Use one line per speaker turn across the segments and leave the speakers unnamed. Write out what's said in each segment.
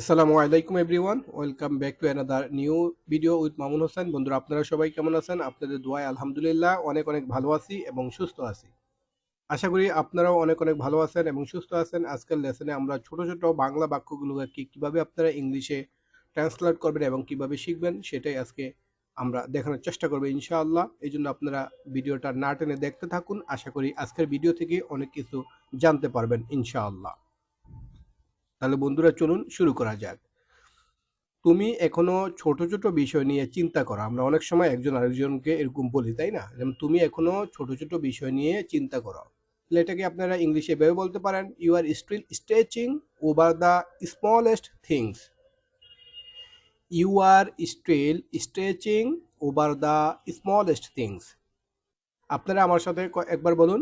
আসসালামু আলাইকুম everyone welcome back to another new video with Mamun Hossain বন্ধুরা, আপনারা সবাই কেমন আছেন? আপনাদের দোয়ায় আলহামদুলিল্লাহ, অনেক অনেক ভালো আছি এবং সুস্থ আছি। আশা করি আপনারাও অনেক অনেক ভালো আছেন এবং সুস্থ আছেন। আজকের লেসনে আমরা ছোট ছোট বাংলা বাক্যগুলোকে কীভাবে আপনারা ইংলিশে ট্রান্সলেট করবেন এবং কীভাবে শিখবেন, সেটাই আজকে আমরা দেখানোর চেষ্টা করব ইনশাআল্লাহ। এই জন্য আপনারা ভিডিওটা না টেনে দেখতে থাকুন। আশা করি আজকের ভিডিও থেকে অনেক কিছু জানতে পারবেন ইনশাআল্লাহ। তাহলে বন্ধুরা চলুন শুরু করা যাক। তুমি এখনও ছোট ছোট বিষয় নিয়ে চিন্তা করো। আমরা অনেক সময় একজন আরেকজনকে এরকম বলি, তাই না? যেমন তুমি এখনও ছোট ছোট বিষয় নিয়ে চিন্তা করো। তাহলে এটাকে আপনারা ইংলিশে এভাবে বলতে পারেন you are still stretching over the smallest things you are still stretching over the smallest things আপনারা আমার সাথে একবার বলুন।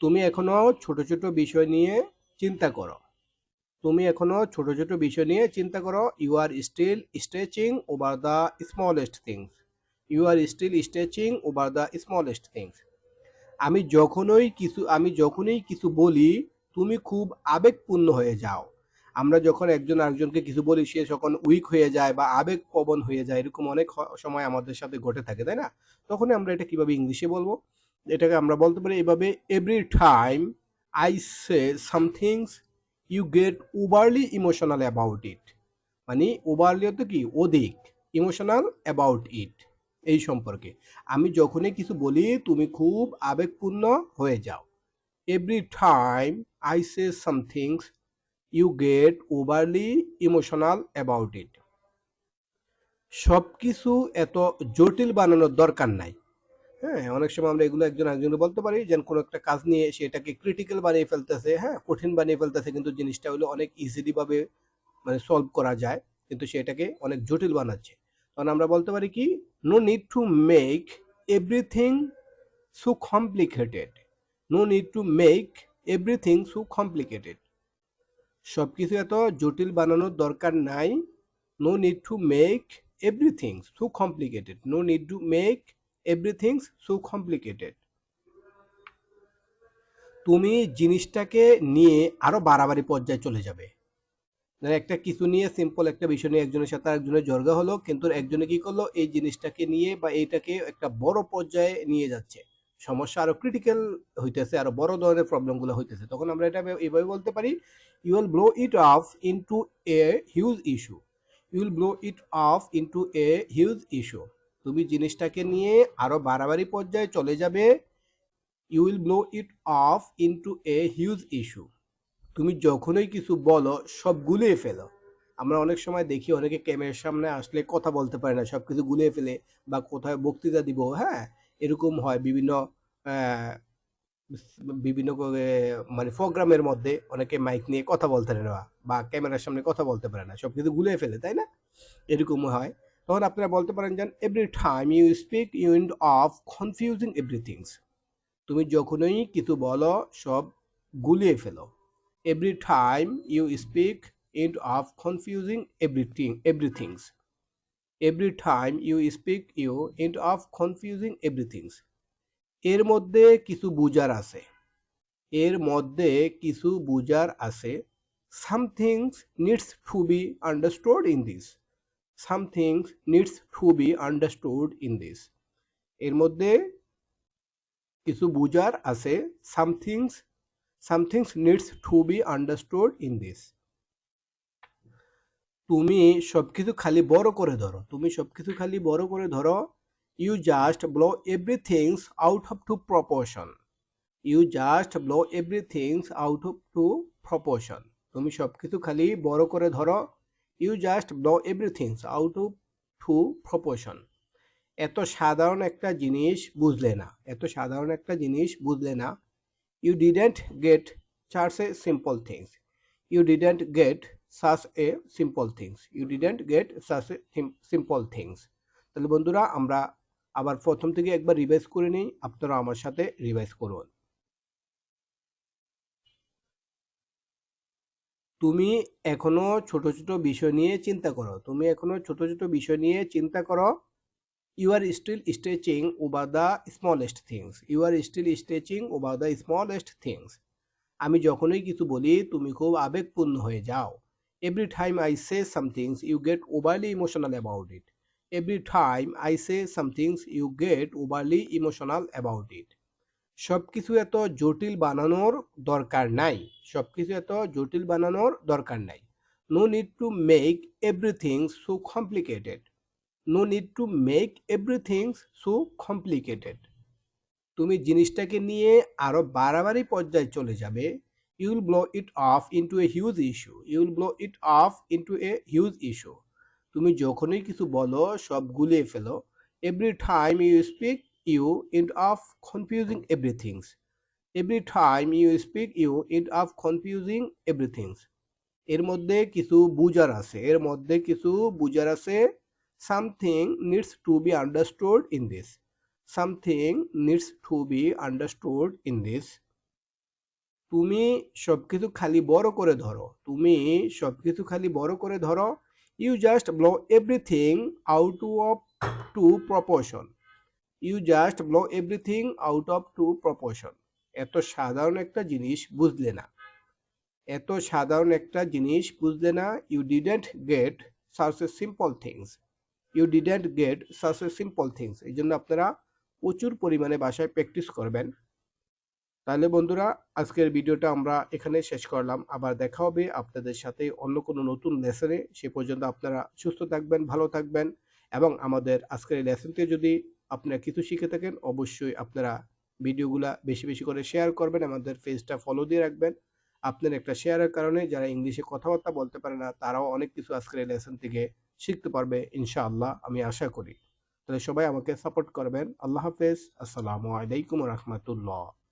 তুমি এখনও ছোট ছোট বিষয় নিয়ে চিন্তা করো। তুমি এখনও ছোট ছোট বিষয় নিয়ে চিন্তা করো। You are still stretching over the smallest things you are still stretching over the smallest things আমি যখনই কিছু, আমি যখনই কিছু বলি, তুমি খুব আবেগপূর্ণ হয়ে যাও। আমরা যখন একজন আরেকজনকে কিছু বলি, সে যখন উইক হয়ে যায় বা আবেগ পবন হয়ে যায়, এরকম অনেক সময় আমাদের সাথে ঘটে থাকে, তাই না? তখনই আমরা এটা কীভাবে ইংলিশে বলব? এটাকে আমরা বলতে পারি এভাবে every time I say somethings you get overly emotional about it মানে ওভারলি অর্থ কি? অধিক ইমোশনাল অ্যাবাউট ইট এই সম্পর্কে। আমি যখনই কিছু বলি, তুমি খুব আবেগপূর্ণ হয়ে যাও। Every time I say somethings you get overly emotional about it সব কিছু এত জটিল বানানোর দরকার নাই। হ্যাঁ অনেক সময় আমরা এগুলো একজন একজনকে বলতে পারি যেন কোনো একটা কাজ নিয়ে সেটাকে ক্রিটিক্যাল বানিয়ে ফেলতেছে হ্যাঁ কঠিন বানিয়ে ফেলতেছে, কিন্তু জিনিসটা হলো অনেক ইজিলিভাবে মানে সলভ করা যায়, কিন্তু সেটাকে অনেক জটিল বানাচ্ছে। তখন আমরা বলতে পারি কি no need to make everything so complicated no need to make everything so complicated সব কিছু এত জটিল বানানোর দরকার নাই। No need to make everything so complicated no need to make everything so complicated তুমি জিনিসটাকে নিয়ে আরও বাড়াবাড়ি পর্যায়ে চলে যাবে। একটা কিছু নিয়ে সিম্পল একটা বিষয় নিয়ে একজনের সাথে একজনের জর্গা হলো, কিন্তু একজনে কি করল, এই জিনিসটাকে নিয়ে বা এইটাকে একটা বড় পর্যায়ে নিয়ে যাচ্ছে। সমস্যা আরও ক্রিটিক্যাল হইতেছে, আরও বড় ধরনের প্রবলেমগুলো হইতেছে। তখন আমরা এটা এভাবে বলতে পারি you will blow it off into a huge issue you will blow it off into a huge issue তুমি জিনিসটাকে নিয়ে আরও বাড়াবাড়ি পর্যায়ে চলে যাবে you will blow it off into a huge issue তুমি যখনই কিছু বলো, সব গুলিয়ে ফেলো। আমরা অনেক সময় দেখি অনেকে ক্যামেরার সামনে আসলে কথা বলতে পারে না, সব কিছু গুলিয়ে ফেলে বা কোথায় বক্তৃতা দিব হ্যাঁ? এরকম হয় বিভিন্ন বিভিন্ন মানে প্রোগ্রামের মধ্যে অনেকে মাইক নিয়ে কথা বলতে পারে না বা ক্যামেরার সামনে কথা বলতে পারে না, সব কিছু গুলিয়ে ফেলে, তাই না? এরকম হয়। তখন আপনারা বলতে পারেন যান every time you speak you end of confusing everythings তুমি যখনই কিছু বলো, সব গুলিয়ে ফেলো। Every time you speak end of confusing everything everythings every time you speak you end of confusing everythings এর মধ্যে কিছু বুজার আছে। এর মধ্যে কিছু বুজার আছে। Somethings needs to be understood in this this needs to be to in this এর মধ্যে কিছু বুজার আছে some things needs to be to in this তুমি সবকিছু খালি বড় করে ধরো, তুমি সবকিছু খালি বড় করে ধরো you just blow everythings out of to proportion you just blow everythings out of to proportion তুমি সবকিছু খালি বড় করে ধরো you just blow everythings out of to proportion এত সাধারণ একটা জিনিস বুঝলে না। এত সাধারণ একটা জিনিস বুঝলে না। You didn't get such a simple things. You didn't get such a simple things you get such a sim- simple things. তাহলে বন্ধুরা, আমরা আবার প্রথম থেকে একবার রিভাইজ করে নিই। আপনারা আমার সাথে রিভাইজ করুন। তুমি এখনও ছোট ছোট বিষয় নিয়ে চিন্তা করো। তুমি এখনও ছোট ছোট বিষয় নিয়ে চিন্তা করো। You are still stretching over the smallest things you are still stretching over the smallest things আমি যখনই কিছু বলি, তুমি খুব আবেগপূর্ণ হয়ে যাও। Every time I say somethings you get overly emotional about it every time I say somethings you get overly emotional about it it সবকিছু এত জটিল বানানোর দরকার নাই। সবকিছু এত জটিল বানানোর দরকার নাই। No need to make everything so complicated no need to make everything so complicated তুমি জিনিসটাকে নিয়ে আরও বাড়াবাড়ি পর্যায়ে চলে যাবে। You will blow it off into a huge issue you will blow it off into a huge issue তুমি যখনই কিছু বলো, সব গুলিয়ে ফেলো। Every time you speak you end of confusing everythings every time you speak you end of confusing everythings এর মধ্যে কিছু বুজার আছে। এর মধ্যে কিছু বুজার আছে। Something needs to be understood in this something needs to be understood in this তুমি সব কিছু খালি বড় করে ধরো। তুমি সব কিছু খালি বড় করে ধরো। You just blow everything out of to proportion you just blow everything out of to proportion এত সাধারণ একটা জিনিস বুঝলে না। এত সাধারণ একটা জিনিস বুঝলে না you didn't get search a simple things you didn't get search a simple things এই জন্য আপনারা প্রচুর পরিমাণে বাসায় প্র্যাকটিস করবেন। তাহলে বন্ধুরা, আজকের ভিডিওটা আমরা এখানে শেষ করলাম। আবার দেখা হবে আপনাদের সাথে অন্য কোনো নতুন লেসনে সে পর্যন্ত আপনারা সুস্থ থাকবেন, ভালো থাকবেন এবং আমাদের আজকের এই লেসনতে যদি আপনারা কিছু শিখে থাকেন, অবশ্যই আপনারা ভিডিওগুলা বেশি বেশি করে শেয়ার করবেন, আমাদের পেজটা ফলো দিয়ে রাখবেন। আপনার একটা শেয়ারের কারণে যারা ইংলিশে কথাবার্তা বলতে পারে না, তারাও অনেক কিছু আজকের এই লেসন থেকে শিখতে পারবে, ইনশাআল্লাহ, আমি আশা করি। তাহলে সবাই আমাকে সাপোর্ট করবেন। আল্লাহ হাফেজ। আসসালামু আলাইকুম রহমতুল্লাহ।